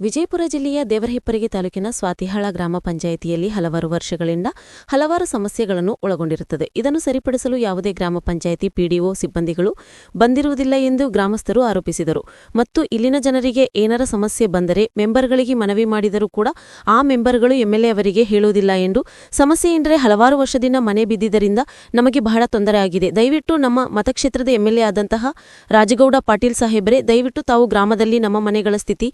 ವಿಜಯಪುರ ಜಿಲ್ಲೆಯ ದೇವರಹಿಪ್ಪರಿಗೆ ತಾಲೂಕಿನ ಸ್ವಾತಿಹಾಳ ಗ್ರಾಮ ಪಂಚಾಯಿತಿಯಲ್ಲಿ ಹಲವಾರು ವರ್ಷಗಳಿಂದ ಹಲವಾರು ಸಮಸ್ಯೆಗಳನ್ನು ಒಳಗೊಂಡಿರುತ್ತದೆ. ಇದನ್ನು ಸರಿಪಡಿಸಲು ಯಾವುದೇ ಗ್ರಾಮ ಪಂಚಾಯಿತಿ, ಪಿಡಿಒ, ಸಿಬ್ಬಂದಿಗಳು ಬಂದಿರುವುದಿಲ್ಲ ಎಂದು ಗ್ರಾಮಸ್ಥರು ಆರೋಪಿಸಿದರು. ಮತ್ತು ಇಲ್ಲಿನ ಜನರಿಗೆ ಏನಾರ ಸಮಸ್ಯೆ ಬಂದರೆ ಮೆಂಬರ್ಗಳಿಗೆ ಮನವಿ ಮಾಡಿದರೂ ಕೂಡ ಆ ಮೆಂಬರ್ಗಳು ಎಂಎಲ್ಎ ಅವರಿಗೆ ಹೇಳುವುದಿಲ್ಲ ಎಂದು ಸಮಸ್ಯೆ ಎಂದರೆ ಹಲವಾರು ವರ್ಷದಿಂದ ಮನೆ ಬಿದ್ದಿದ್ದರಿಂದ ನಮಗೆ ಬಹಳ ತೊಂದರೆ ಆಗಿದೆ. ದಯವಿಟ್ಟು ನಮ್ಮ ಮತಕ್ಷೇತ್ರದ ಎಂಎಲ್ಎ ಆದಂತಹ ರಾಜಗೌಡ ಪಾಟೀಲ್ ಸಾಹೇಬರೇ, ದಯವಿಟ್ಟು ತಾವು ಗ್ರಾಮದಲ್ಲಿ ನಮ್ಮ ಮನೆಗಳ ಸ್ಥಿತಿ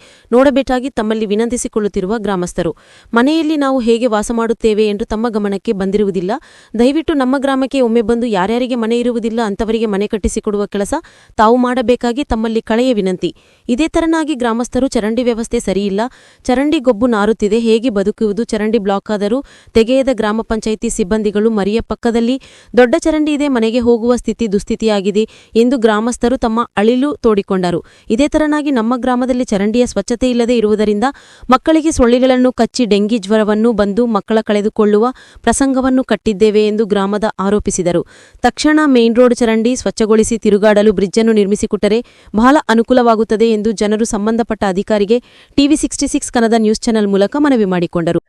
ನೋಡಬೇಕಾಗಿ ತಮ್ಮಲ್ಲಿ ವಿನಂತಿಸಿಕೊಳ್ಳುತ್ತಿರುವ ಗ್ರಾಮಸ್ಥರು. ಮನೆಯಲ್ಲಿ ನಾವು ಹೇಗೆ ವಾಸ ಮಾಡುತ್ತೇವೆ ಎಂದು ತಮ್ಮ ಗಮನಕ್ಕೆ ಬಂದಿರುವುದಿಲ್ಲ. ದಯವಿಟ್ಟು ನಮ್ಮ ಗ್ರಾಮಕ್ಕೆ ಒಮ್ಮೆ ಬಂದು ಯಾರ್ಯಾರಿಗೆ ಮನೆ ಇರುವುದಿಲ್ಲ ಅಂತವರಿಗೆ ಮನೆ ಕಟ್ಟಿಸಿಕೊಡುವ ಕೆಲಸ ತಾವು ಮಾಡಬೇಕಾಗಿ ತಮ್ಮಲ್ಲಿ ಕಳೆಯ ವಿನಂತಿ. ಇದೇ ತರನಾಗಿ ಗ್ರಾಮಸ್ಥರು ಚರಂಡಿ ವ್ಯವಸ್ಥೆ ಸರಿಯಿಲ್ಲ. ಚರಂಡಿ ಗೊಬ್ಬು ನಾರುತ್ತಿದೆ. ಹೇಗೆ ಬದುಕುವುದು? ಚರಂಡಿ ಬ್ಲಾಕ್ ಆದರೂ ತೆಗೆಯದ ಗ್ರಾಮ ಪಂಚಾಯಿತಿ ಸಿಬ್ಬಂದಿಗಳು ಮರಿಯ ಪಕ್ಕದಲ್ಲಿ ದೊಡ್ಡ ಚರಂಡಿ ಇದೆ. ಮನೆಗೆ ಹೋಗುವ ಸ್ಥಿತಿ ದುಸ್ಥಿತಿಯಾಗಿದೆ ಎಂದು ಗ್ರಾಮಸ್ಥರು ತಮ್ಮ ಅಳಿಲು ತೋಡಿಕೊಂಡರು. ಇದೇ ತರನಾಗಿ ನಮ್ಮ ಗ್ರಾಮದಲ್ಲಿ ಚರಂಡಿಯ ಸ್ವಚ್ಛತೆ ಇಲ್ಲದೆ ಇರುವುದರಿಂದ ಮಕ್ಕಳಿಗೆ ಸೊಳ್ಳೆಗಳನ್ನು ಕಚ್ಚಿ ಡೆಂಗಿ ಜ್ವರವನ್ನು ಬಂದು ಮಕ್ಕಳ ಕಳೆದುಕೊಳ್ಳುವ ಪ್ರಸಂಗವನ್ನು ಕಟ್ಟಿದ್ದೇವೆ ಎಂದು ಗ್ರಾಮದ ಆರೋಪಿಸಿದರು. ತಕ್ಷಣ ಮೇನ್ ರೋಡ್ ಚರಂಡಿ ಸ್ವಚ್ಛಗೊಳಿಸಿ ತಿರುಗಾಡಲು ಬ್ರಿಡ್ಜನ್ನು ನಿರ್ಮಿಸಿಕೊಟ್ಟರೆ ಬಹಳ ಅನುಕೂಲವಾಗುತ್ತದೆ ಎಂದು ಜನರು ಸಂಬಂಧಪಟ್ಟ ಅಧಿಕಾರಿಗೆ TV sixty six Kannada news channel ಮೂಲಕ ಮನವಿ ಮಾಡಿಕೊಂಡರು.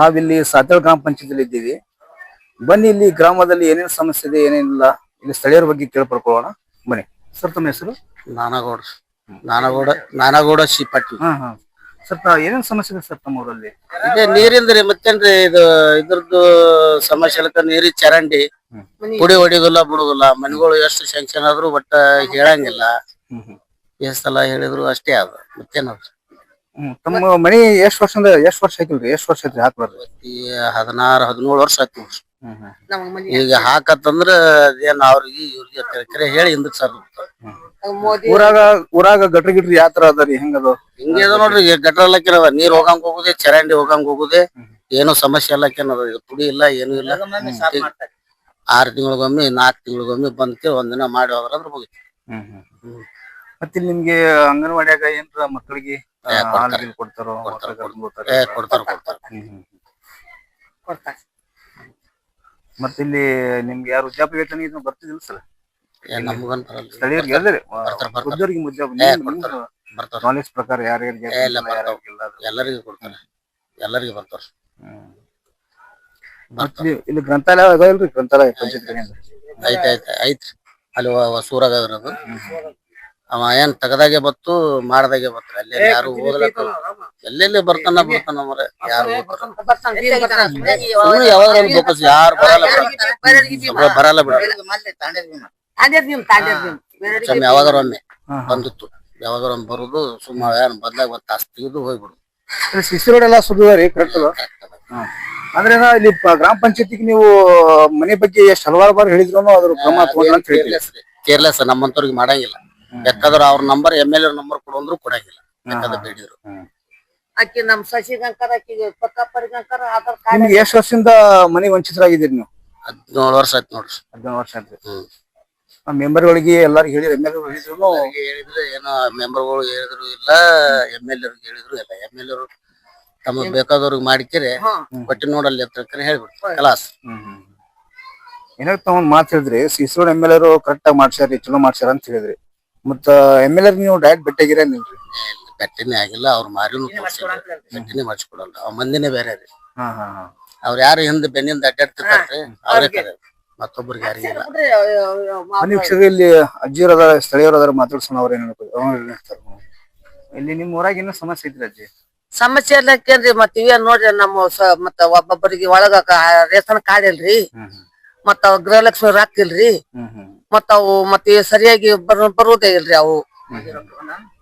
ನಾವಿಲ್ಲಿ ಸಾತಳ ಗ್ರಾಮ ಪಂಚಾಯತಿಯಲ್ಲಿ ಇದ್ದೀವಿ. ಬನ್ನಿ ಇಲ್ಲಿ ಗ್ರಾಮದಲ್ಲಿ ಏನೇನು ಸಮಸ್ಯೆ ಇದೆ ಏನೇನಿಲ್ಲ ಇಲ್ಲಿ ಸ್ಥಳೀಯರ ಬಗ್ಗೆ ಕೇಳ್ಪಡ್ಕೊಳ್ಳೋಣ. ಬನ್ನಿ. ಸರ್ ತಮ್ಮ ಹೆಸರು? ನಾನಗೌಡ ನಾನಗೌಡ ನಾನಗೌಡ ಶಿಪಟ್ಟಿ ಹಾ ಹಾ. ಸರ್ ಏನೇನು ಸಮಸ್ಯೆ ಇದೆ ಸರ್ ತಮ್ಮ ಊರಲ್ಲಿ ಇದೇ ನೀರಿಂದ್ರಿ ಮತ್ತೇನ್ರಿ ಇದು ಇದ್ರದ್ದು ಸಮಸ್ಯೆ ನೀರಿ ಚರಂಡಿ ಪುಡಿ ಹೊಡಿಗೋಲ್ಲ ಬಿಡುದಿಲ್ಲ. ಮನೆಗಳು ಎಷ್ಟು ಸ್ಯಾಂಕ್ಷನ್ ಆದ್ರೂ ಒಟ್ಟ ಹೇಳಂಗಿಲ್ಲ. ಹ್ಮ್ ಹ್ಮ್. ಎಷ್ಟ್ ಸಲ ಹೇಳಿದ್ರು ಅಷ್ಟೇ ಅದ ಮತ್ತೇನ ಹ್ಮ್ ತಮ್ಮ ಮನಿ ಎಷ್ಟ್ ವರ್ಷದಿಂದ ಎಷ್ಟ್ ವರ್ಷ ಆಯ್ತಿಲ್ರಿ ಎಷ್ಟು ವರ್ಷ ಐತ್ರಿ ಹಾಕ್ಬಾರ್ದು? ಈ ಹದಿನಾರು ಹದಿನೇಳು ವರ್ಷ ಆಯ್ತು. ಈಗ ಹಾಕತ್ತಂದ್ರ ಅದೇನ್ ಅವ್ರಿಗೆ ಇವ್ರಿಗೆ ಕರೆ ಹೇಳಿ ಹಿಂದಕ್ ಸರ್. ಊರಾಗ ಊರಾಗ ಗಟ್ರಿ ಗಿಟ್ರಿ ಯಾವ ತರ ಅದ ರೀ? ಹೆಂಗದು? ಹಿಂಗೆ ಅದ ನೋಡ್ರಿ ಈಗ ಗಟ್ರ ಅದ ನೀರ್ ಹೋಗಂಗ್ ಹೋಗುದೆ ಚರಂಡಿ ಹೋಗಂಗ್ ಹೋಗುದೆ ಏನು ಸಮಸ್ಯೆ ಎಲ್ಲ ಕೇನದ ಪುಡಿ ಇಲ್ಲ ಏನು ಇಲ್ಲ. ಆರ್ ತಿಂಗಳಿಗೊಮ್ಮೆ ನಾಲ್ಕ್ ತಿಂಗಳಿಗೊಮ್ಮೆ ಬಂದ್ಕೆ ಒಂದಿನ ಮಾಡಿ ಹೋದ್ರ ಅದ್ರ ಮುಗಿತು. ಹ್ಮ್ ಹ್ಮ್. ಮತ್ತೆ ಇಲ್ಲಿ ನಿಮ್ಗೆ ಅಂಗನವಾಡಿಯಾಗ ಏನ್ರ ಮಕ್ಕಳಿಗೆ ಕೊಡ್ತಾರೆ. ಕೊಡ್ತಾರೋ ಕೊಡ್ತಾರ? ಕೊಡ್ತಾರ ಕೊಡ್ತಾರ ಹ್ಮ್ ಹ್ಮ್ ಹ್ಮ್. ಮತ್ತೆ ಇಲ್ಲಿ ನಿಮ್ಗೆ ಯಾರು ಉದ್ಯಾಪ ವೇತನ ಇದು ಬರ್ತಿದಿಲ್ಲ ಸರ್? ನಮ್ಗನ್ ಬರಲ್ಲ. ಸ್ಥಳೀಯರಿಗೆ ಎಲ್ಲರಿ ನಾಲೆಜ್ ಪ್ರಕಾರ ಯಾರ್ಯಾರಿಗೆ. ಎಲ್ಲರಿಗೂ ಕೊಡ್ತಾರೆ. ಎಲ್ಲರಿಗೂ ಬರ್ತಾರ. ಮತ್ತೆ ಇಲ್ಲಿ- ಗ್ರಂಥಾಲಯ ಅದಾವಲ್ರಿ ಗ್ರಂಥಾಲಯ ಪಂಚಾಯತ್ ಐತ್ ಐತ್ ಐತ್ರಿ. ಅಲ್ಲಿ ಹೊಸೂರಾಗ ಅದ್ರದು ಅವ ಏನ್ ತಗದಾಗೆ ಬತ್ತು ಮಾಡದಾಗೆ ಬತ್ತು. ಅಲ್ಲಿ ಯಾರು ಹೋಗ್ಲಕ್ಕ ಎಲ್ಲೆಲ್ಲಿ ಬರ್ತಾನ ಬರ್ತಾನ ಮರ ಯಾರು ಸುಮ್ನೆ ಯಾವಾಗ ಬೋಕಸ್ ಯಾರು ಬರಲ್ಲ ಬಿಡ. ಬರಲ್ಲ ಬಿಡ. ಯಾವಾಗಾರ ಒಮ್ಮೆ. ಬಂದಿತ್ತು. ಯಾವಾಗಾರ ಒಮ್ಮೆ ಬರುದು ಸುಮ್ಮ ಏನ್ ಬಂದಾಗ ಬರ್ತಾ ತಾಸ್ ತೆಗೆದು ಹೋಗ್ಬಿಡು. ಸಿಸಿ ರೋಡ್ ಎಲ್ಲ ಸುದ್ದದ ರೀ ಕರೆಕ್ಟ್ ಅದ. ಅಂದ್ರೆ ಇಲ್ಲಿ ಗ್ರಾಮ ಪಂಚಾಯತಿಗೆ ನೀವು ಮನೆ ಬಗ್ಗೆ ಎಷ್ಟು ಹಲವಾರು ಬಾರಿ ಹೇಳಿದ್ರು ಅದ್ರ ಕ್ರಮ ತಗೊಂಡ್ರ ಅಂತ ಹೇಳ್ತೀವಿ ಕೇರ್ಲೆಸ್ ನಮ್ಮಂತವ್ರಿಗೆ ಮಾಡಂಗಿಲ್ಲ. ಬೇಕಾದ್ರ ಅವ್ರ number M L A number ಕೊಡೋಂದ್ರು ಕೊಡಂಗಿಲ್ಲ. ಬೇಕಾದ್ರೆ ಬೇಡಿದ್ರು. ಅಕ್ಕಿ ನಮ್ ಸಸಿಗಂಕರ ಆಕಿ ಪಕ್ಕಪ್ಪರಿಗಂಕರ ಆಧಾರ್ ಕಾರ್ಡ್ ನಿಮ್ಗೆ ಎಷ್ಟು ವರ್ಷದಿಂದ ಮನೆ ವಂಚಿತರಾಗಿದ್ದೀರಿ ನೀವು? ಹದಿನೇಳು ವರ್ಷ ಆಯ್ತು ನೋಡ್ರಿ. ಹದಿನೇಳು ವರ್ಷ ಆಯ್ತು. ಹ್ಮ್. ಮೆಂಬರ್ಗಳಿಗೆ ಎಲ್ಲರಿಗೂ ಹೇಳಿದ್ರು ಎಂ ಎಲ್ ಹೇಳಿದ್ರು? ಅವ್ರಿಗೆ ಹೇಳಿದ್ರು ಏನೋ ಮೆಂಬರ್ಗಳು ಹೇಳಿದ್ರು ಇಲ್ಲ ಎಂ ಎಲ್ ಹೇಳಿದ್ರು ಇಲ್ಲ. ಎಂ ಎಲ್ ಎರು ತಮಗ್ ಬೇಕಾದವ್ರಿಗೆ ಮಾಡಿಕೆರೆ ಬಟ್ಟಿ ನೋಡಲ್ಲಿ ಅಂತ ಕರೆ ಹೇಳ್ಬಿಡ್ತು ಕಲಾಸ್ ಏನೋ ತಗೊಂಡ್ ಮಾತು ಹೇಳಿದ್ರಿ? ಸಿಸಿ ರೋಡ್ ಎಂ ಎಲ್ ಎರು ಕರೆಕ್ಟ್ ಆಗಿ ಮಾಡ್ಸ್ಯಾರಿ ಚಲೋ ಮಾಡ್ಸ್ಯಾರ ಅಂತ ಹೇಳಿದ್ರಿ. ಮತ್ತ ಎಂ ಎಲ್ ಆರ್ ನೀವು ಡೈರೆಕ್ಟ್ ಭೇಟಿಯಾಗಿರ ಬೆಟ್ಟನೇ ಬೆಟ್ಟಿನೇ ಆಗಿಲ್ಲ. ಅವ್ರ ಮಾರಿನೂ ಬೆಟ್ಟನೇ ಮಾಡಿಸ್ಕೊಡಲ್ಲ. ಅವ್ರ ಮಂದಿನೇ ಬೇರೆ ರೀ. ಹಾ ಹಾ ಹಾ. ಅವ್ರ ಯಾರು ಹಿಂದ್ ಬೆನ್ನಿಂದ ಅಡ್ಡಾಡ್ತಿರ್ತಾರ್ರಿ ಅವ್ರೇ ಕರೆ. ಮತ್ತೊಬ್ಬರಿಗೆ ಯಾರಿಗಿಲ್ಲ ಮನೆ ವೀಕ್ಷಕರೇ, ಇಲ್ಲಿ ಅಜ್ಜಿಯವ್ರ ಅದಾರ ಸ್ಥಳೀಯರು ಅದಾರ ಮಾತಾಡ್ಸೋಣ ಅವ್ರ ಏನ್ ಹೇಳ್ಬೇಕು ಅವ್ರು ಏನ್ ಹೇಳ್ತಾರೆ? ಇಲ್ಲಿ ನಿಮ್ ಊರಾಗ ಏನೋ ಸಮಸ್ಯೆ ಐತ್ರಿ ಅಜ್ಜಿ? ಸಮಸ್ಯೆ ಎಲ್ಲಕ್ಕೇನ್ರಿ ಮತ್ ಇವೇನ್ ನೋಡ್ರಿ ನಮ್ಮ ಸ- ಮತ್ತ ಒಬ್ಬೊಬ್ಬರಿಗೆ ಒಳಗ ಕ- ರೇಷನ್ ಕಾರ್ಡ್ ಇಲ್ರಿ. ಹ್ಮ್ ಮತ್ತ ಗೃಹಲಕ್ಷ್ಮಿ ರೊಕ್ಕ ಇಲ್ರಿ. ಹ್ಮ್ ಹ್ಮ್. ಮತ್ತ ಅವು ಮತ್ತೆ ಸರಿಯಾಗಿ ಬರ ಬರುವುದೇ ಇಲ್ರಿ ಅವು.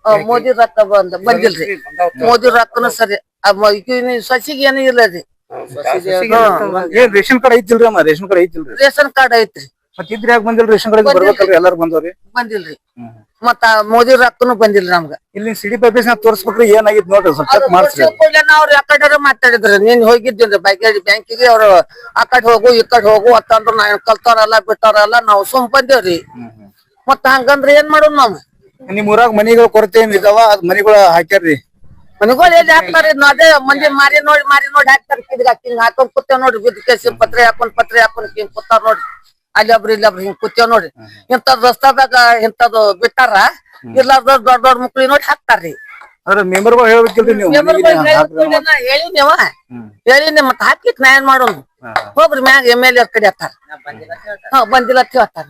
ಆ, ಮೋದಿ ರೊಕ್ಕ ಬಂದ ಬಂದಿಲ್ರಿ. ಮೋದಿ ರೊಕ್ಕನು ಸರಿ ಆ ಮ- ಸಸಿಗೆ ಏನು ಇಲ್ಲ. ರೀ ಏನ್ ರೇಷನ್ ಕಾರ್ಡ್ ಐತಿಲ್ರಿ ಅಮ್ಮ? ರೇಷನ್ ಕಾರ್ಡ್ ಐತಿಲ್ರಿ? ರೇಷನ್ ಕಾರ್ಡ್ ಐತ್ರಿ. ಮತ್ ಇದ್ರ ಯಾಕೆ ಬಂದಿಲ್ರಿ ರೇಷನ್ ಕಾರ್ಡ್ ಬರ್ಬೇಕಲ್ರಿ ಎಲ್ಲಾರು ಬಂದವ್ರಿ? ಬಂದಿಲ್ರಿ. ಮತ್ತ ಮೋದಿ ರೊಕ್ಕನು ಬಂದಿಲ್ರಿ ನಮ್ಗ. ಇಲ್ಲಿ ಸಿಡಿ ಪೇಪರ್ಸ್ ನಾಗ ತೋರ್ಸ್ಬೇಕ್ರಿ ಏನಾಗಿದ್ ನೋಡ್ರಿ ಸ್ವಲ್ಪ ಚೆಕ್ ಮಾಡ್ಸ್ರಿ. ಅವ್ರು ಆ ಕಡೆ ಮಾತಾಡಿದ್ರು? ನೀನ್ ಹೋಗಿದ್ದೀನಿ ಬ್ಯಾಂಕ್ ಬ್ಯಾಂಕಿಗೆ ಅವ್ರು ಆ ಕಡೆ ಹೋಗು ಈ ಕಡೆ ಹೋಗು ಅಂತಂದ್ರು ನಾ ಏನ್ ಕಲ್ತಾರಲ್ಲ ಬಿಟ್ಟಾರಲ್ಲ ನಾವು ಸುಮ್ ಬಂದೇವ್ರಿ. ಮತ್ತ ಹಂಗಂದ್ರ ಏನ್ ಮಾಡೋದ್ ನಾವ್? ನಿಮ್ ಊರಾಗ ಮನಿಗಳ ಕೊರತೆ ಏನ್ ಇದಾವ? ಅದ್ ಮನಿಗಳ ಹಾಕ್ಯಾರ್ರಿ. ಮನಿಗಳು ಎಲ್ಲಿ ಹಾಕ್ತಾರಿ ಅದೇ ಮಂದಿ ಮಾರಿ ನೋಡಿ ಮಾರಿ ನೋಡಿ ಹಾಕ್ತಾರ ಕಿದ್ಗ ಹಿಂಗ್ ಹಾಕೊಂಡ್ ಕೂತೇವ್ ನೋಡ್ರಿ. ಬಿದ್ದ ಕೇಸಿ ಪತ್ರೆ ಹಾಕೊಂಡ್ ಪತ್ರೆ ಹಾಕೊಂಡ್ ಹಿಂಗ್ ಕೂತಾರ ನೋಡ್ರಿ. ಅಲ್ಲಿ ಒಬ್ರು ಇಲ್ಲಿ ಒಬ್ರು ಹಿಂಗ್ ಕೂತೇವ್ ನೋಡ್ರಿ ಇಂಥದ್ ರಸ್ತಾದಾಗ ಇಂಥದ್ದು ಬಿಟ್ಟಾರ ಇರ್ಲಾರ್ದ ದೊಡ್ಡ ದೊಡ್ಡ ಮಕ್ಳಿ ನೋಡಿ ಹಾಕ್ತಾರ್ರಿ. ಅದ್ರ ಮೆಂಬರ್ಗಳು ಹೇಳ್ಬೇಕಿಲ್ರಿ ನೀವು. ಹೇಳಿನೇವ. ಹೇಳಿನಿ ಮತ್ತ ಹಾಕಿಕ್ ನಾ ಏನ್ ಹಾ. ಹೋಗ್ರಿ ಮ್ಯಾಗ ಎಂ ಎಲ್ ಎ ಕಡೆ ಹತ್ತಾರ. ಹಾ ಬಂದಿಲ್ಲ ಅಂತ ಹೇಳ್ತಾರ.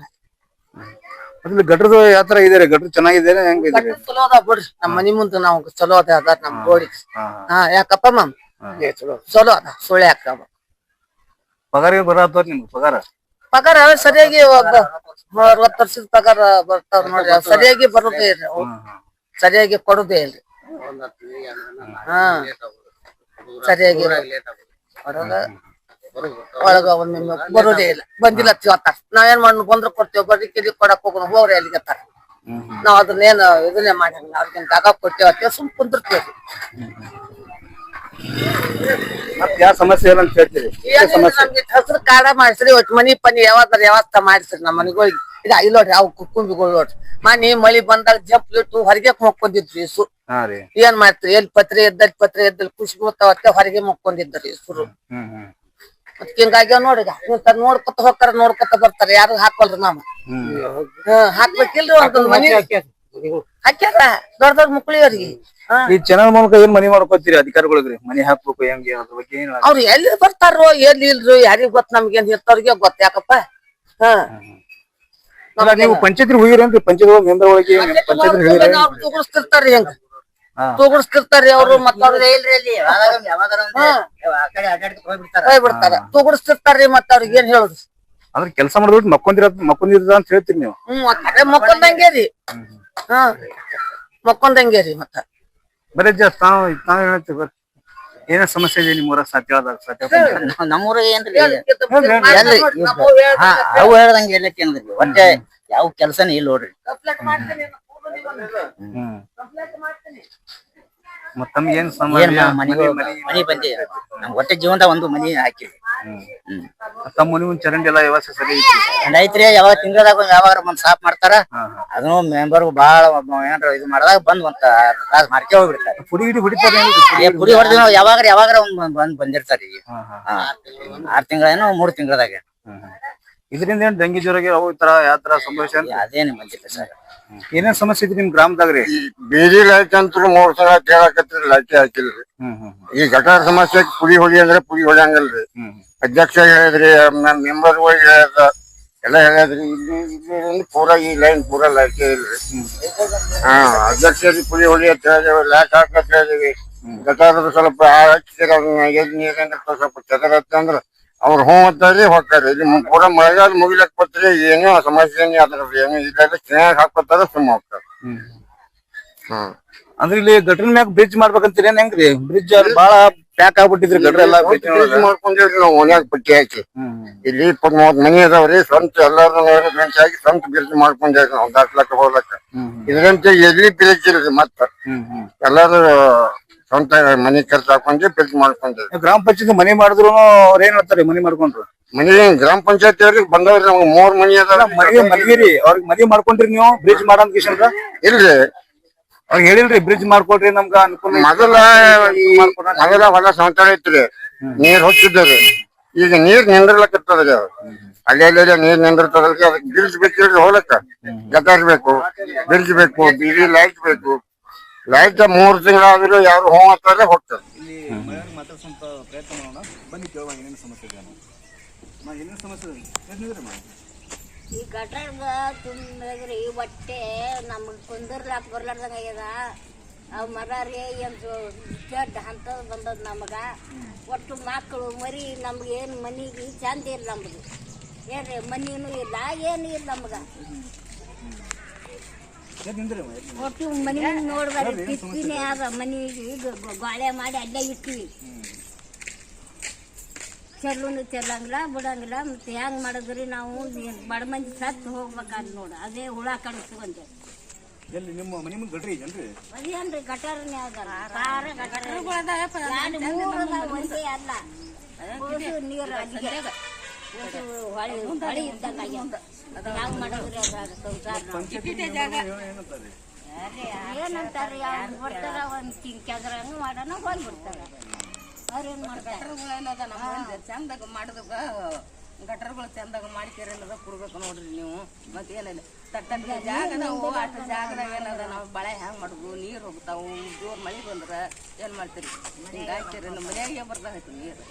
ಅದ್ರಲ್ಲಿ ಗಟ್ರದ ಯಾವ ತರ ಇದೆ ಗಟ್ರ ಚೆನ್ನಾಗಿದೆ ಹೆಂಗ್ ಇದೆ ಗಟ್ರ ಚಲೋ ಅದಾವ ಬಿಡ್ರಿ. ನಮ್ಮ ಮನಿ ಮುಂದೆ ನಾವು ಚಲೋ ಅದ ಅದ ನಮ್ ಗೋಡಿ. ಹಾ ಯಾಕಪ್ಪ ಮಾಮ್? ಚಲೋ ಅದ ಸುಳ್ಳೆ ಹಾಕ ಪಗಾರ ಬರತ್ತವ್ರ ನಿಮ್ಗೆ? ಪಗಾರ? ಪಗಾರ ಸರಿಯಾಗಿ ಒಬ್ಬ ಅರವತ್ತು ವರ್ಷದ ಪಗಾರ ಬರ್ತಾವ ನೋಡ್ರಿ ಅವ್ ಸರಿಯಾಗಿ ಬರೋದೇ ಇಲ್ರಿ ಅವ್. ಸರಿಯಾಗಿ ಕೊಡುದೇ ಇಲ್ರಿ ಹಾ. ಸರಿಯಾಗಿ ಹೊರಗ ಒಳಗ ಒಮ್ಮೆ ಬರೋದೇ ಇಲ್ಲ. ಬಂದಿಲ್ಲ ತಿವತ್ತಾರ ನಾವೇನ್ ಮಾಡ್ ಬಂದ್ರ ಕೊಡ್ತೇವ್. ಬರ್ರಿ ಕಿಲಿ ಕೊಡಕ್ ಹೋಗೋಣ ಹೋಗ್ರಿ ಅಲ್ಲಿಗೆ ತರ. ನಾವ್ ಅದನ್ನೇನ್ ಇದನ್ನೇ ಮಾಡಂಗಿಲ್ಲ ಅವ್ರಿಗೆ ಜಾಗ ಕೊಟ್ಟೇವತ್ತೇವ್ ಸುಮ್ ಕುಂದಿರ್ತೀವಿ. ಮತ್ತ್ ಯಾವ ಸಮಸ್ಯೆ ಇಲ್ಲ ಅಂತ ಹೇಳ್ತೀರಿ? ಇಷ್ಟೇ ಸಮಸ್ಯೆ. ನಮ್ಗೆ ಹಸ್ರು ಕಾಡ ಮಾಡಿಸ್ರಿ ಒಟ್ ಮನಿ ಪನಿ ಯಾವಾಗಾರ ಯಾವತ್ತ ಮಾಡಿಸ್ರಿ ನಮ್ಮ ಮನೆಗಳಿಗೆ ಇದು ಇಲ್ಲಿ ನೋಡ್ರಿ ಅವು ಕುಕ್ಕುಂಬಿಗಳು ನೋಡ್ರಿ. ಮನಿ ಮಳಿ ಬಂದಾಗ ಜಂಪ್ ಇಟ್ಟು ಹೊರಗೆ ಮಕ್ಕೊಂಡಿದ್ರಿ ಸು ಹಾ ರೀ. ಏನ್ ಮಾಡ್ತೀರಿ? ಎಲ್ಲಿ ಪತ್ರೆ ಎದ್ದಲ್ಲಿ ಪತ್ರೆ ಎದ್ದಲ್ಲಿ ಖುಷಿ ಗೊತ್ತಾವತ್ತೆ ಹೊರಗೆ ಮಕ್ಕೊಂಡಿದ್ರಿ ಸುರು ಹ್ಮ್ ಹ್ಮ್ ಮತ್ ಹಿಂಗಾಗ್ಯ ನೋಡ್ರಿ ಇಂತ ನೋಡ್ಕೊತ ಹೋಗ್ತಾರ ನೋಡ್ಕೊತ ಬರ್ತಾರ ಯಾರು ಹಾಕೊಳ್ರಿ ನಾವ್. ಹ್ಮ್. ಹ್ಮ್ ಹಾಕ್ಬೇಕಿಲ್ರಿ ಒಂದೊಂದ್ ಮನಿ. ಹಾಕ್ಯಾರ? ದೊಡ್ಡ ದೊಡ್ಡ ಈ ಚಾನಲ್ ಮೂಲಕ ಏನ್ ಮನಿ ಮಾಡ್ಕೋತೀರಿ ಮನಿ ಹಾಕ್ಬೇಕು ಹೆಂಗೆ ಅದ್ರ ಬಗ್ಗೆ ಏನ್ ಅವ್ರು ಎಲ್ಲಿ ಬರ್ತಾರೋ ಎಲ್ಲಿ ಇಲ್ರಿ ಯಾರಿಗ್ ಗೊತ್ತ ನಮ್ಗೇನ್ ಇರ್ತವ್ರಿಗೆ ಗೊತ್ತ ಯಾಕಪ್ಪ? ಹಾ. ಅಲ್ಲ ನೀವು ಪಂಚಾಯತ್ ಹೋಗಿರೇನ್ರಿ ಪಂಚಾಯತ್ ಮೆಂಬರ್ ಒಳಗೆ ಪಂಚಾಯತ್ ಹೇಳಿರಿ ಅವ್ರು ತೂಗುಡಿಸ್ತಿರ್ತಾರ್ರಿ ಹೆಂಗ? ಹಾ. ತೂಗುಡಿಸ್ತಿರ್ತಾರ್ರಿ ಅವ್ರು ಮತ್ತ ಅವ್ರ ಬಿಡ್ತಾರ ತೂಗುಡಿಸ್ತಿರ್ತಾರ್ರಿ ಮತ್ತ ಅವ್ರಿಗೆ ಏನ್ ಹೇಳುದು? ಅಂದ್ರೆ ಕೆಲಸ ಮಾಡ್ಬಿಟ್ಟು ಮಕ್ಕೊಂದಿರ ಮಕ್ಕೊಂದಿರ ಅಂತ ಹೇಳ್ತೀರಿ ನೀವು. ಹ್ಮ್ ಅದೇ ಮಕ್ಕೊಂದಂಗೆ ರೀ. ಹಾ ಮಕ್ಕೊಂದಂಗೆ ರೀ ಮತ್ತ. ಬರೀ ಜಸ್ಟ್ ತಾವ್ ತಾವ್ ಹೇಳ್ತೀವಿ ಬರ್ರಿ ಏನ ಸಮಸ್ಯೆ ಇದೆ ನಿಮ್ಮ ಊರ ಸತ್ಯವಾದ ಸತ್ಯ ನಮ್ಮೂರ ಏನ್ರಿ? ಎಲ್ಲಿ? ಹಾ ಅವು ಹೇಳ್ದಂಗೆ ಅಂದ್ರಿ ಒಟ್ಟೆ ಯಾವ ಕೆಲ್ಸನೇ ಇಲ್ಲ ನೋಡ್ರಿ. ಹ್ಮ್. ಮತ್ತ ತಮ್ಗೆ ಏನ್ ಏನ್ ಸಮಸ್ಯೆ ಮನಿ ಮನಿ ಬಂದಿ ನಮ್ ಹೊಟ್ಟೆ ಜೀವನದ ಒಂದು ಮನಿ ಹಾಕಿವಿ. ಹ್ಮ್. ತಮ್ಮ ಮನಿಗೂ ಚರಂಡಿ ಎಲ್ಲ ವ್ಯವಸ್ಥೆ ಸರಿ ಐತಿ ಒಂದ್ ಐತ್ರಿ ಯಾವಾಗ ತಿಂಗಳದಾಗ ಯಾವಾಗ ಒಂದ್ ಸಾಫ್ ಮಾಡ್ತಾರ ಹಾ ಹಾ. ಅದನ್ನು ಮೆಂಬರ್ ಬಾಳ ಏನ್ರ ಇದು ಮಾಡಿದಾಗ ಬಂದ್ ಒಂದ್ ತಾಸ್ ಮಾಡ್ಕೆ ಹೋಗ್ಬಿಡ್ತಾರೆ. ಪುಡಿ ಗಿಡಿ ಹೊಡಿತಾರೆ ಏ ಪುಡಿ ಹೊಡೆದ ಯಾವಾಗ ಯಾವಾಗ ಬಂದ್ ಬಂದಿರ್ತಾರ ಈಗ. ಹಾ ಆರ್ ತಿಂಗಳೇನೋ ಮೂರ್ ತಿಂಗಳದಾಗ. ಇದರಿಂದ ಏನ್ ಡೆಂಗಿ ಜ್ವರಗೆ ಅವು ಈ ತರ ಯಾವ ತರ ಸಂಭವಿಸ ಅದೇನು ಬಂದಿಲ್ಲ ಸರ್. ಏನೇನ್ ಸಮಸ್ಯೆ ಐತಿ ನಿಮ್ ಗ್ರಾಮದಾಗ್ರಿ? ಬೀದಿ ಲೈಟ್ ಅಂತೂ ಮೂರ್ ಸಲ ಕೇಳಕತ್ರಿ ಲೈಟ್ ಹಾಕಿಲ್ರಿ. ಹ್ಮ್ ಹ್ಮ್ ಈ ಗಟಾರ ಸಮಸ್ಯೆ ಪುಡಿ ಹೊಡಿ ಅಂದ್ರೆ ಪುಡಿ ಹೊಡಿಯಂಗಲ್ರಿ. ಅಧ್ಯಕ್ಷ ಹೇಳಿದ್ರಿ ಮೆಂಬರ್ ಹೇಳ್ದ ಎಲ್ಲ ಹೇಳಿದ್ರಿ ಇಲ್ಲಿ ಇಲ್ಲಿ ಪೂರಾ ಈ ಲೈನ್ ಪೂರಾ ಲೈಟ್ ಇಲ್ರಿ. ಹಾ ಅಧ್ಯಕ್ಷರಿಗೆ ಪುಡಿ ಹೊಡಿ ಅಂತ ಹೇಳಿದ್ರೆ ಲೈಟ್ ಹಾಕತ್ ಹೇಳಿದ್ವಿ. ಗಟಾರದ ಸ್ವಲ್ಪ ಹಚ್ಚಿರ ಎದ್ ನೀರಿಂದ ಸ್ವಲ್ಪ ಚದರತ್ತೆ ಅಂದ್ರ ಅವ್ರ ಹ್ಞೂ ಅಂತಾರಿ ಹೋಗ್ತಾರಿ. ಇಲ್ಲಿ ಪೂರಾ ಮಳೆಗಾಲ ಮುಗಿಲಕ್ ಬತ್ರಿ ಏನೋ ಸಮಸ್ಯೆ ಅದ್ರ ಏನು ಇಲ್ಲ ಚೆನ್ನಾಗಿ ಹಾಕೋತಾರ ಸುಮ್ಮ ಹೋಗ್ತಾರ. ಹ್ಮ್. ಅಂದ್ರೆ ಇಲ್ಲಿ ಗಟ್ರಿನ ಮ್ಯಾಗ ಬ್ರಿಡ್ಜ್ ಮಾಡ್ಬೇಕಂತೀರಿ ಏನ್ ಹೆಂಗ್ರಿ ಬ್ರಿಡ್ಜ್ ಬಾಳ ಪ್ಯಾಕ್ ಆಗ್ಬಿಟ್ಟಿದ್ರಿ ಗಟ್ರ ಎಲ್ಲ ಬ್ರಿಡ್ಜ್. ಮಾಡ್ಕೊಂಡೇವ್ರಿ ನಾವು ಓನ್ಯಾಗ ಪಟ್ಟಿ ಹಾಕಿ. ಇಲ್ಲಿ ಇಪ್ಪತ್ ಮೂವತ್ ಮನಿ ಅದಾವ್ರಿ ಸ್ವಂತ ಎಲ್ಲಾರು ಬೆಂಚ್ ಹಾಕಿ ಸ್ವಂತ ಬ್ರಿಡ್ಜ್ ಮಾಡ್ಕೊಂಡೇವ್ರಿ ನಾವು ದಾಟ್ಲಕ್ಕ ಹೋಗ್ಲಕ್ಕ. ಇದ್ರಂತೆ ಎಲ್ಲಿ ಬ್ರಿಡ್ಜ್ ಇಲ್ರಿ ಮತ್ತ. ಎಲ್ಲಾರು ಸ್ವಂತ ಮನಿ ಖರ್ಚು ಹಾಕೊಂಡಿ ಬ್ರಿಡ್ಜ್ ಮಾಡ್ಕೊಂಡೇವ್ರಿ ಗ್ರಾಮ ಪಂಚಾಯತ್ ಮನೆ ಮಾಡಿದ್ರು ಅವ್ರ ಏನ್ ಹೇಳ್ತಾರೆ ಮನೆ ಮಾಡ್ಕೊಂಡ್ರು? ಮನಿ ಗ್ರಾಮ ಪಂಚಾಯತ್ ಅವ್ರಿಗೆ ಬಂದವ್ರಿ ನಮ್ಗೆ ಮೂರ್ ಮನಿ ಅದಾರ ಮನೆ ಮದ್ವಿರಿ ಅವ್ರಿಗೆ ಮನೆ ಮಾಡ್ಕೊಂಡ್ರಿ ನೀವು ಬ್ರಿಡ್ಜ್ ಮಾಡಂತ ಕಿಶನ್ರ? ಇಲ್ರಿ. ಅವ್ರಿಗೆ ಹೇಳಿಲ್ರಿ ಬ್ರಿಡ್ಜ್ ಮಾಡ್ಕೊಡ್ರಿ ನಮ್ಗ ಅನುಕೂಲ ಮೊದಲ ಮೊದಲ ಹೊಲ ಸಂತಾನ ಐತ್ರಿ ನೀರ್ ಹೊಚ್ಚಿದ್ದಾರೆ ಈಗ ನೀರ್ ನಿಂದ್ರಲಕತ್ತದ್ರಿ ಅವ್ ಅಲ್ಲಿ ಅಲ್ಲಿ ನೀರ್ ನಿಂದಿರ್ತದಲ್ರಿ. ಅದಕ್ಕೆ ಬ್ರಿಡ್ಜ್ ಬೇಕಿಲ್ರಿ ಹೋಲಕ್ಕ. ಗಟಾರ್ ಬೇಕು ಬ್ರಿಡ್ಜ್ ಬೇಕು ಬೀದಿ ಲೈಟ್ ಬೇಕು. ಲೈಟ್ ಮೂರ್ ತಿಂಗಳಾದ್ರೂ ಯಾರು ಹೋಮ್ ಹಾಕ್ತಾರೆ ಹೋಗ್ತಾರೆ. ಇಲ್ಲಿ ಮನೆಯವ್ರಿಗೆ ಮಾತಾಡ್ಸೋಂತ ಪ್ರಯತ್ನ ಮಾಡೋಣ. ಬನ್ನಿ ಕೇಳುವ ಏನೇನು ಸಮಸ್ಯೆ ಇದೆ ಅನ್ನೋದು. ಮಾ, ಏನೇನು ಸಮಸ್ಯೆ ಇದೆ? ಏನಿದೆ ಮಾ? ಈ ಗಟಾರದ ತುಂಬಿದ್ರಿ ಹೊಟ್ಟೆ ನಮಗೆ ಕುಂದರ್ಲಾಕ ಬರ್ಲಾರ್ದಂಗ ಆಗ್ಯದ. ಅವು ಮರ ರೀ ಎಂದು ಜಡ್ ಅಂತದ್ ಬಂದದ ನಮಗ. ಒಟ್ಟು ಮಕ್ಕಳು ಮರಿ ನಮ್ಗೆ ಏನು ಮನಿಗೆ ಚಂದ ಇಲ್ಲ ನಮ್ದು. ಏನ್ರಿ ಮನಿನೂ ಇಲ್ಲ ಏನು ಇಲ್ಲ ನಮ್ಗೆ. ಒಟ್ಟು ಮನಿ ನೋಡ್ಬಾರಿ ಕಿತ್ತಿನೇ ಅದ ಮನಿಗೆ ಈಗ ಗಾಳೆ ಮಾಡಿ ಅಲ್ಲೇ ಇಟ್ಟಿವಿ. ಚೆಲ್ಲುನು ಚೆಲ್ಲಂಗಿಲ್ಲ ಬಿಡಂಗಿಲ್ಲ ಮತ್ತೆ ಹೆಂಗ್ ಮಾಡಿದ್ರಿ ನಾವು? ಬಡ ಮಂದಿ ಸತ್ತು ಹೋಗ್ಬೇಕಾದ್ ನೋಡು ಅದೇ ಹುಳ ಕಡಿಸ್ಕೊಂಡೆ ಎಲ್ಲಿ ನಿಮ್ಮ ಮನೆ ಮುಂದೆ ಗಟ್ರಿ ಐತೇನ್ರಿ? ಅದೇನ್ರಿ ಗಟಾರನೇ ಗಟಾರ. ಒಂದೇ ಅಲ್ಲ. ನೀರು ಹೊಳೆ ಹೊಳಿ ಹೊಳಿ ಇದ್ದಂಗೆ ಏನಂತಾರೆ? ಅವ್ರು ಬರ್ತಾರ ಒಂದ್ ಕೆದ್ರಂಗ ಮಾಡೋಣ ಹೋಗ್ಬಿಡ್ತಾರ ಅವ್ರೇನ್ ಮಾಡ್ತಾರೆ? ಚಂದಾಗ ಮಾಡಿದಾಗ ಗಟರ್ಗಳು ಚಂದಾಗ ಮಾಡ್ಕೇರಿ ಅನ್ನೋದ ಕೊಡ್ಬೇಕು ನೋಡ್ರಿ ನೀವು. ಮತ್ತೇನಿಲ್ಲ ತಟ್ಟ ತಟ್ಟಂತ ಜಾಗ ಅಷ್ಟ ಜಾಗದಾಗ ಏನದ? ನಾವು ಬಳೆ ಹ್ಯಾಂಗೆ ಮಾಡುದು? ನೀರು ಹೋಗ್ತಾವು? ಜೋರು ಮಳೆ ಬಂದ್ರೆ ಏನು ಮಾಡ್ತೀರಿ? ಹಿಂಗ ಹಾಕ್ತೀರಿ ನಮ್ಮ ಬರ್ತಾ ಬರ್ದಾಗೈತಿ ನೀರು.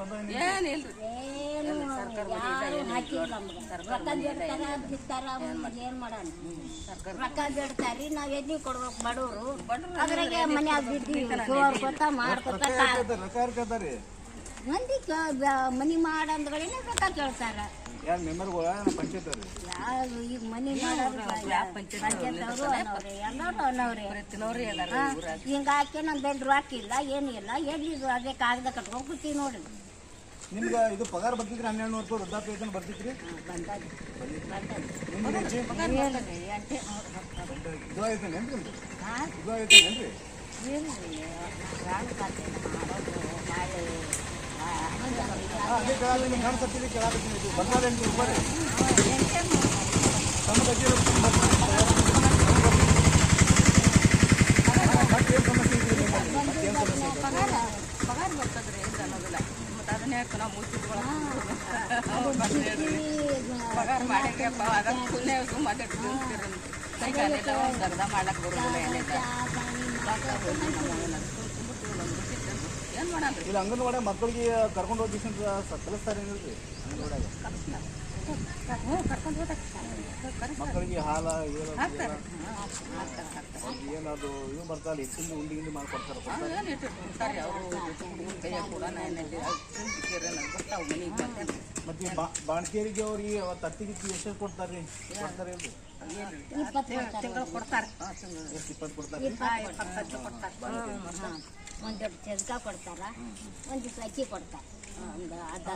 ಬಂದ ಏನಿಲ್ರಿ ಏನು ಹಾಕಿಲ್ಲ ರೊಕ್ಕ ಬೇಡ್ತಾರ ಬಿತ್ತಾರ ಏನು ಮಾಡೋಣ? ರೊಕ್ಕ ನಾವ್ ಕೊಡ್ಬೇಕು ಬಡವರು. ಅದ್ರಾಗೆ ಮನ್ಯಾಗ ಬಿದ್ದೀವಿ ಮಾಡ್ಕೊತ ಮಂದಿ ಮನಿ ಮಾಡಂದ್ಗಳೇನೆ ರೊಕ್ಕ ಕೇಳ್ತಾರ. ಯಾರು ಈಗ ಮನಿ ಮಾಡೋರು ಹಿಂಗಾಕೆ ಬೆಲ್ ಹಾಕಿಲ್ಲ ಏನಿಲ್ಲ ಎಲ್ಲಿ ಅದೇ ಕಾಗದ ಕಟ್ಕೊಂಡ್ ಕೂತೀವಿ ನೋಡ್ರಿ ನಿಮ್ಗೆ ಇದು ಪಗಾರ ಬರ್ತಿದ್ರಿ ಹನ್ನೆರಡು ನೂರು ರೂಪಾಯಿ ವೃದ್ಧಾಪ್ಯ ವೇತನ ಎಂಟೆ ಇದು ನಿಮ್ದು? ಹಾ? ಇದು ಅದೇ ನಿಮ್ಗೆ ಕೇಳಾಕತ್ತೀನಿ ಎಂಟು ರೂಪಾಯಿ ತಮ್ಮ ಬಗ್ಗೆ ಮತ್ತೇನು ಸಮಸ್ಯೆ ಇದ್ರಿ ನಿಮ್ಮಲ್ಲಿ? ಮತ್ತೇನ್ ಸಮಸ್ಯೆ ಇದೆ? ಪಗಾರ ಬರ್ತದ್ರಿ ಯಾಕೆ ನಾವು ಪಗಾರ ಮಾಡಿದ್ರಪ್ಪ ಅದಕ್ಕೆ ಸುಮ್ಮನೆ ಮತ್ತೆ ಅದೇ ಒಂದು ಅರ್ಧ ಬರೋದಿಲ್ಲ ಏನಿಲ್ಲ ಏನ್ ಮಾಡಲ್ರಿ ಇಲ್ಲಿ ಅಂಗನವಾಡಿ ಮಕ್ಕಳಿಗೆ ಕರ್ಕೊಂಡು ಹೋಗಿ ಕಲಿಸ್ತಾರೆ ಏನಿಲ್ರಿ ಅಂಗನವಾಡ್ಯಾಗ. ಮಕ್ಕಳಿಗೆ ಹಾಲ ಏನು ಏನದು ಇದು ಹೆಚ್ಚಿಂದ ಉಂಡಿ ಮಾಡ್ಕೊಡ್ತಾರೆ ಮತ್ತೆ ಅವ್ರಿಗೆ ತತ್ತಿಗೆ ಎಷ್ಟು ಕೊಡ್ತಾರೆ? ಕೊಡ್ತಾರೆ ಇಲ್ರಿ ತಿಂಗಳು ಕೊಡ್ತಾರೆ. ಇಪ್ಪತ್ತು ಕೊಡ್ತಾರೆ? ಒಂದ್ ಕೊಡ್ತಾರ. ಒಂದ್ ಅಕ್ಕಿ ಕೊಡ್ತಾರ. ಒಂದು ಅರ್ಧ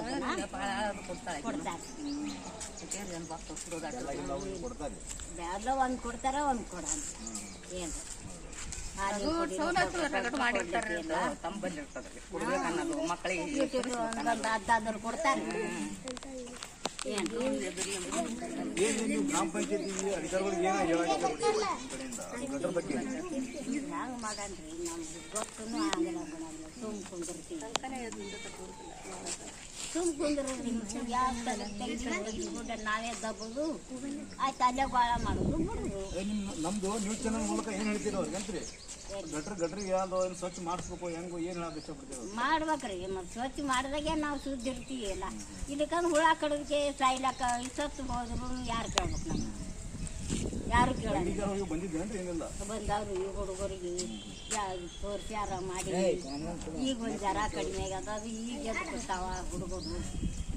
ಕೊಡ್ತಾರೆ. ಕೊಡ್ತಾರ ಒಂದು ಕೊಡ್ತಾರೆ ಒಂದ್ ಕೊಡಲ್ಲ ಏನ್ ಅದು ಸವಲತ್ತು ರಗಡ್ ಮಾಡಿರ್ತಾರೆ ತಮ್ಮ ಬಲ್ಲಿ ಇರ್ತದ್ರಿ ಕೊಡ್ಬೇಕು ಅನ್ನೋದು ಮಕ್ಕಳಿಗೆ ಒಂದೊಂದು ಅರ್ಧ ಅದ್ರ ಕೊಡ್ತಾರ ಗ್ರಾಮ ಪಂಚಾಯತಿ ಅಧಿಕಾರಿಗಳಿಗೆ ನಮ್ಗೆ ಆಗಲ್ಲ ಬಿಡಲ್ಲ ಸುಮ್ ಕುಂದಿರ್ತೀವಿ. ಸುಮ್ ಕುಂದ್ರಿ ಯಾವ ಗುಡ್ಡ ನಾವೇ ದಬ್ಬದು. ಆಯ್ತು ಅಲ್ಲೇ ಗೋಳ ಮಾಡೋದು. ಬಿಡುದು. ಏ, ನಿಮ್ ನಮ್ದು ನ್ಯೂಸ್ ಚಾನಲ್ ಮೂಲಕ ಏನು ಹೇಳ್ತೀರಿ ಗಟ್ರ. ಗಟ್ರಿಗೆ ಯಾವ್ದು ಏನು ಸ್ವಚ್ಛ ಮಾಡಿಸ್ಬೇಕು ಹೆಂಗು ಏನು ಇಷ್ಟಪಡ್ತೀವಿ? ಮಾಡ್ಬೇಕ್ರಿ. ಮತ್ತೆ ಸ್ವಚ್ಛ ಮಾಡಿದಾಗೆ ನಾವು ಸುದ್ದಿರ್ತೀವಿ ಇಲ್ಲ ಇದಕ್ಕಂದ್ರೆ ಹುಳ ಕಡದಕ್ಕೆ ಸಾಯ್ಲಕ್ಕ ಸತ್ತು ಹೋದ್ರು ಯಾರು ಕೇಳ್ಬೇಕು ನಮ್ಗೆ? ಯಾರು ಕೇಳಲ್ಲ. ಬಂದವ್ರು ಈ ಹುಡುಗರಿಗೆ ತೋರ್ಸ್ಯಾರ ಮಾಡಿ ಈಗ ಒಂದು ಜರ ಕಡಿಮೆ ಆಗ್ಯದ ಅದು ಈಗ ಎದ್ದು ಬಿಡ್ತಾವ ಹುಡುಗರು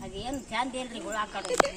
ಅದೇನು ಚಂದ ಇಲ್ರಿ ಹುಳ ಕಡೋದು